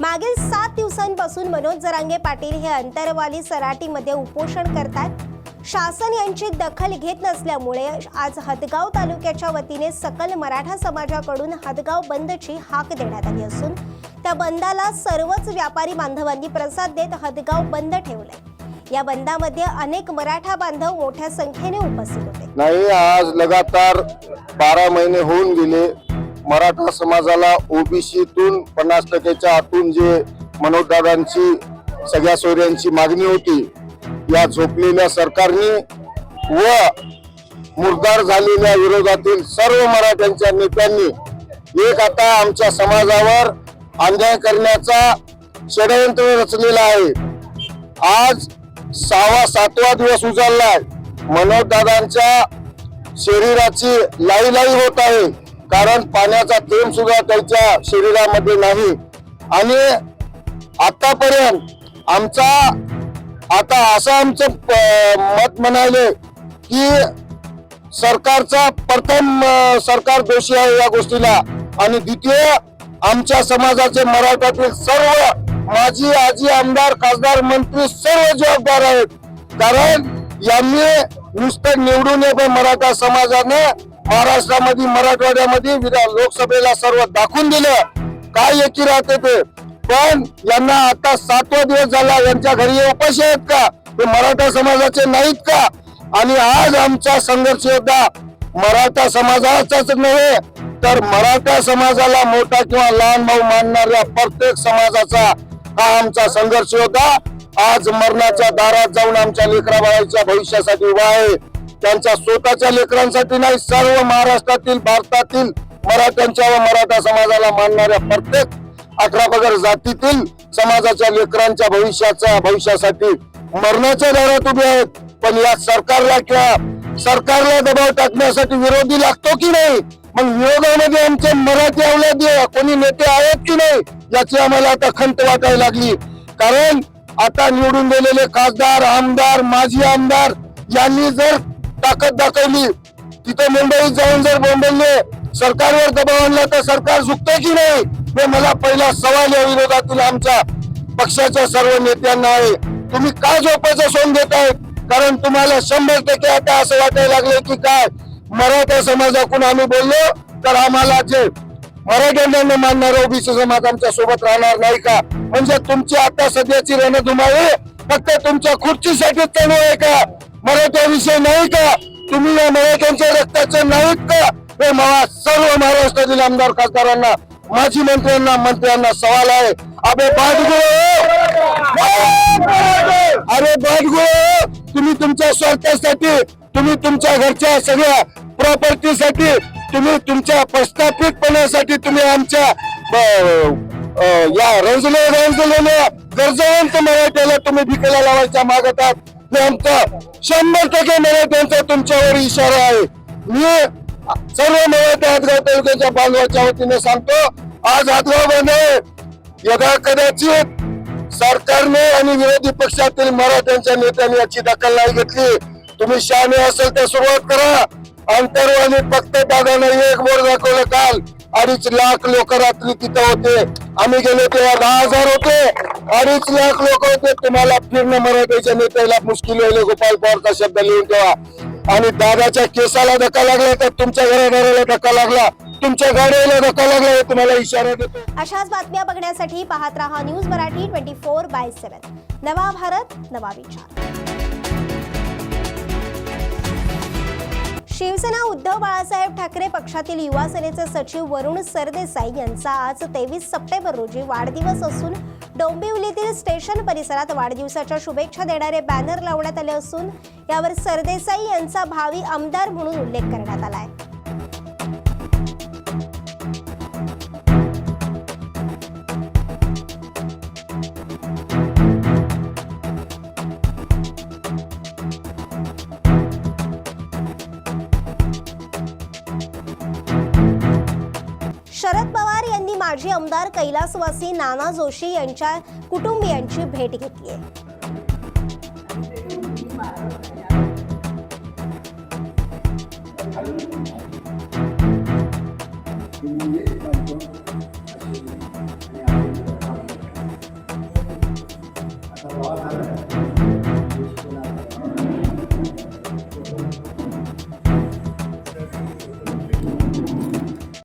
मागील सात दिवसांपासून मनोज जरांगे पाटील हे अंतरवाली सराटीमध्ये उपोषण करतात. शासन यांची दखल घेत नसल्यामुळे आज हदगाव तालुक्याच्या वतीने सकल मराठा समाजाकडून हदगाव बंदची हाक देण्यात आली असून त्या बंदाला सर्वच व्यापारी बांधवांनी प्रसाद देत हदगाव बंद ठेवलंय. या बंदामध्ये अनेक मराठा बांधव मोठ्या संख्येने उपस्थित होते. नाही आज लगातार बारा महिने होऊन गेले. मराठा समाजाला ओबीसीतून पन्नास टक्क्याच्या आतून जे मनोजदादांची सगळ्या सोयऱ्यांची मागणी होती या झोपलेल्या सरकारने व मुरदार झालेल्या विरोधातील सर्व मराठ्यांच्या नेत्यांनी एक आता आमच्या समाजावर अन्याय करण्याचा षडयंत्र रचलेला आहे. आज सहावा सातवा दिवस उजाडलाय. मनोजदादांच्या शरीराची लाई लाई होत आहे. कारण पाण्याचा थेंब सुद्धा त्यांच्या शरीरामध्ये नाही. आणि आतापर्यंत आमचा आता असं आमचं प- मत म्हणाले की सरकारचा प्रथम सरकार दोषी आहे या गोष्टीला. आणि द्वितीय आमच्या समाजाचे मराठातील सर्व माजी आजी आमदार खासदार मंत्री सर्व जबाबदार आहेत. कारण यांनी नुसतं निवडून ये मराठा समाजाने महाराष्ट्रामध्ये मराठवाड्यामध्ये विधान लोकसभेला सर्व दाखवून दिलं. काय एकी राहते ते? पण यांना आता सातवा दिवस झाला यांच्या घरी उपाशी आहेत का? ते मराठा समाजाचे नाहीत का? आणि आज आमचा संघर्ष होता मराठा समाजाचाच नव्हे तर मराठा समाजाला मोठा किंवा लहान भाऊ मानणाऱ्या प्रत्येक समाजाचा हा आमचा संघर्ष होता आज मरणाच्या दारात जाऊन आमच्या लेकराबाईच्या भविष्यासाठी उभा आहे. त्यांच्या स्वतःच्या लेकरांसाठी नाही सर्व महाराष्ट्रातील भारतातील मराठ्यांच्या व मराठा समाजाला मानणाऱ्या प्रत्येक अठरा पगार जातीतील समाजाच्या लेकरांच्या भविष्याच्या भविष्यासाठी मरणाच्या दारात उभे आहेत. पण या सरकारला किंवा सरकारला दबाव टाकण्यासाठी विरोधी लागतो की नाही? मग विरोधामध्ये आमचे मराठी अवलादी कोणी नेते आहेत की नाही? याची आम्हाला आता खंत वाटायला लागली. कारण आता निवडून गेलेले खासदार आमदार माजी आमदार यांनी जर ताकद दाखवली. तिथे मुंबईत जाऊन जर बोंबलले सरकारवर दबाव आणला तर सरकार झुकते की नाही? हे मला पहिला सवाल या विरोधातील आमच्या पक्षाच्या सर्व नेत्यांना आहे. तुम्ही का झोपायचं सोन देत कारण तुम्हाला शंभर टक्के आता असं वाटायला लागले की काय? मराठा समाजाकडून आम्ही बोललो तर आम्हाला जे मराठ्यांना मानणारा ओबीसी समाज आमच्यासोबत राहणार नाही का? म्हणजे तुमची आता सध्याची रणधुमाळी फक्त तुमच्या खुर्चीसाठी चालू आहे का? मराठा विषय नाही का? तुम्ही या मराठ्यांच्या रक्ताचे नाहीत का? हे मला सर्व महाराष्ट्रातील आमदार खासदारांना माजी मंत्र्यांना मंत्र्यांना सवाल आहे. अबे बाजगुळ अरे बाजगुळ तुम्ही तुमच्या स्वार्थासाठी तुम्ही तुमच्या घरच्या सगळ्या प्रॉपर्टीसाठी तुम्ही तुमच्या प्रस्थापितपणासाठी तुम्ही आमच्या या रंजले रंजलेल्या गरजवंत मराठ्याला तुम्ही भिकेला लावायच्या मागतात नेमका शंभर टक्के मराठ्यांचा तुमच्यावर इशारा आहे. मी सर्व मराठा हातगाव तालुक्याच्या बांधवाच्या वतीने सांगतो आज हातगाव बंद यदा कदाचित सरकारने आणि विरोधी पक्षातील मराठ्यांच्या नेत्यांनी याची दखल नाही घेतली तुम्ही शहाणे असेल तर सुरुवात करा. अंतरवाली फक्त दादाने एक बोर दाखवलं काल अडीच लाख लोक रात्री तिथं होते. आम्ही गेलो तेव्हा दहा हजार होते. अडीच लाख लोक होते तुम्हाला फिरणं मराठीच्या नेत्याला मुश्किल होईल गोपाल पवारचा शब्द लिहून ठेवा. आणि दादाच्या केसाला धक्का लागला तर तुमच्या घराघराला धक्का लागला. तुमच्या गाडीला धक्का लागला हे तुम्हाला इशारा देतो. अशाच बातम्या बघण्यासाठी पाहत राहा news Marathi twenty four by seven नवा भारत नवा विचार. शिवसेना उद्धव बाळासाहेब ठाकरे पक्षातील युवा सेनेचे सचिव वरुण सरदेसाई यांचा आज तेवीस सप्टेंबर रोजी वाढदिवस असून डोंबिवलीतील स्टेशन परिसरात वाढदिवसाच्या शुभेच्छा देणारे बॅनर लावण्यात आले असून यावर सरदेसाई यांचा भावी आमदार म्हणून उल्लेख करण्यात आला आहे. पवार यांनी माजी आमदार कैलासवासी नाना जोशी यांच्या कुटुंबियांची भेट घेतली आहे.